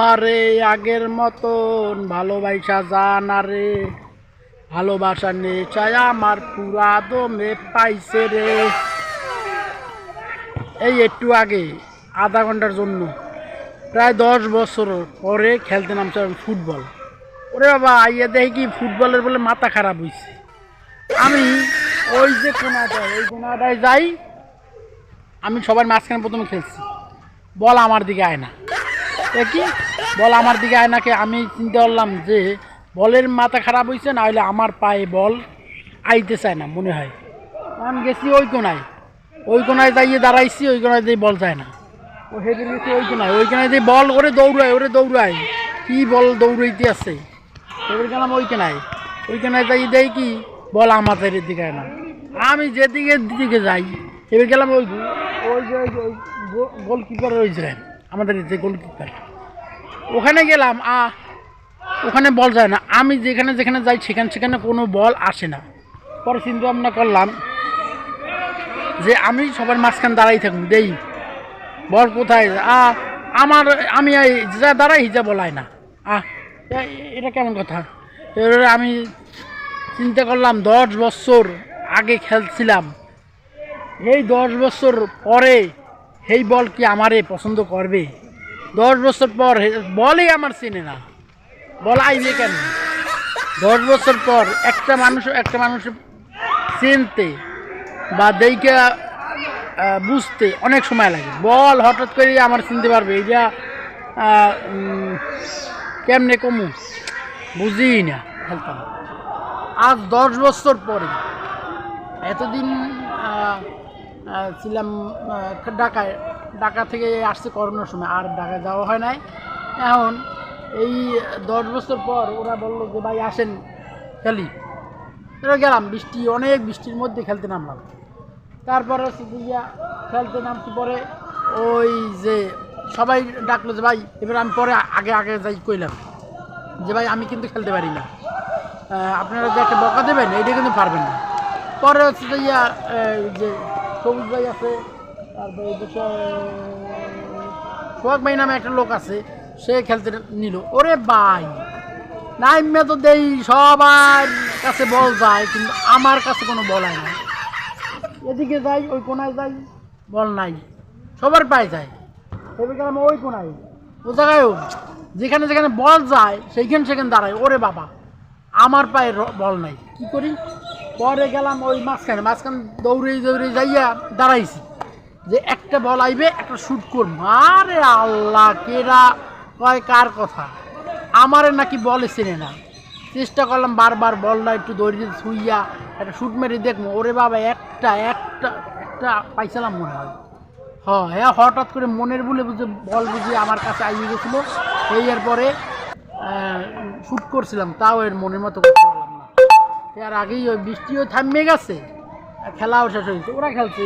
আমারে আগের মতন ভালোবাসা জানা রে। ভালোবাসা নেচায় আমার পুরা দমে পাইছে রে। এই একটু আগে, আধা ঘণ্টার জন্য, প্রায় দশ বছর পরে খেলতে নামছে ফুটবল। ওরে বাবা, আইয়া দেখি কি ফুটবলের বলে মাথা খারাপ হয়েছে আমি ওই যে কোনাটায়, ওই কোনাটায় যাই, আমি সবার মাঝখানে প্রথমে খেলছি। বল আমার দিকে আয় না। দেখি বল আমার দিকে আয় নাকে। আমি চিন্তা করলাম যে বলের মাথা খারাপ হয়েছে না হলে আমার পায়ে বল আইতে চায় না, মনে হয়। আমি গেছি ওই কোনায়। ওই কোনায় যাইয়ে দাঁড়াইছি, ওই কোনায় দিয়ে বল যায় না। ও হেঁটে গেছি ওই কোনায়। ওই কোনায় দিয়ে বল, ওরে দৌড়ায় ওরে দৌড়ায়। কি বল দৌড়াইতে আছে? এবার গেলাম ওই কোনায়। ওই কোনায় যাই দেই কি? বল আমাদের দিকে না। আমি যেদিকে দিকে যাই, এবার গেলাম ওই ওই ওই ওই গোলকিপার ওই জায়গায় আমাদের যে গোলকিপার। ওখানে গেলাম, আ, ওখানে বল যায় না। আমি যেখানে যেখানে যাই, সেখানে সেখানে কোনো বল আসে না। পরে চিন্তা ভাবনা করলাম যে আমি সবার মাঝখানে দাঁড়াই থাকুন, দেই। বল কোথায়? আ, আমার, আমি এই যা দাঁড়াই, যা বলায় না। আহ এটা কেমন কথা? এবারে আমি চিন্তা করলাম, দশ বছর আগে খেলছিলাম। এই দশ বছর পরে এই বল কি আমারে পছন্দ করবে? দশ বছর পর বলই আমার চেনে না। বল আইবে কেন? দশ বছর পর একটা মানুষ একটা মানুষ চিনতে বা দেখে বুঝতে অনেক সময় লাগে। বল হঠাৎ করে আমার চিনতে পারবে। এটা কেমনে কমু? বুঝি না, খেলতাম। আজ দশ বছর পরে, এতদিন ছিলাম ঢাকায়। ঢাকা থেকে আসছে করোনার সময়, আর ঢাকায় যাওয়া হয় নাই। এখন এই দশ বছর পর ওরা বলল যে, ভাই, আসেন খেলি। এবার গেলাম, বৃষ্টি, অনেক বৃষ্টির মধ্যে খেলতে নামলাম। তারপরে গিয়া খেলতে নামছি পরে ওই যে সবাই ডাকলো যে, ভাই, এবার আমি পরে আগে আগে যাই কইলাম যে, ভাই, আমি কিন্তু খেলতে পারি না। আপনারা যে একটা বকা দেবেন, এইটা কিন্তু পারবেন না। পরে হচ্ছে যে ইয়া যে সবুজ ভাই আছে, তারপরে সোহাগ ভাই নামে একটা লোক আছে, সে খেলতে নিল। ওরে ভাই, নাইমে তো দেই, সবার কাছে বল যায়, কিন্তু আমার কাছে কোনো বল হয় না। এদিকে যাই, ওই কোনায় যাই, বল নাই, সবার পায়ে যায়। এবার গেলাম ওই কোনায়। ও জায়গায়ও, যেখানে যেখানে বল যায়, সেইখানে সেখানে দাঁড়ায়। ওরে বাবা। আমার পায়ে বল নাই। কি করি? পরে গেলাম ওই মাঝখানে মাঝখানে দৌড়ে দৌড়ে যাইয়া দাঁড়াইছি। যে একটা বল আইবে একটা শ্যুট করব। আরে আল্লাহ কেরা কয় কার কথা? আমারে নাকি বলে চেনে না। চেষ্টা করলাম বারবার বলটা একটু দৌড়িয়ে শুইয়া একটা শ্যুট মেরে দেখব। ওরে বাবা একটা একটা একটা পাইছিলাম মনে হয়। হ্যাঁ হ্যাঁ হঠাৎ করে মনের বলে বুঝে বল বুঝে আমার কাছে আইয়ে গেছিল। এই পরে শ্যুট করছিলাম, তাও এর মনের মতো করতে পারলাম না। এর আগেই ওই বৃষ্টিও থামিয়ে গেছে খেলাও শেষ হয়েছে ওরা খেলছে।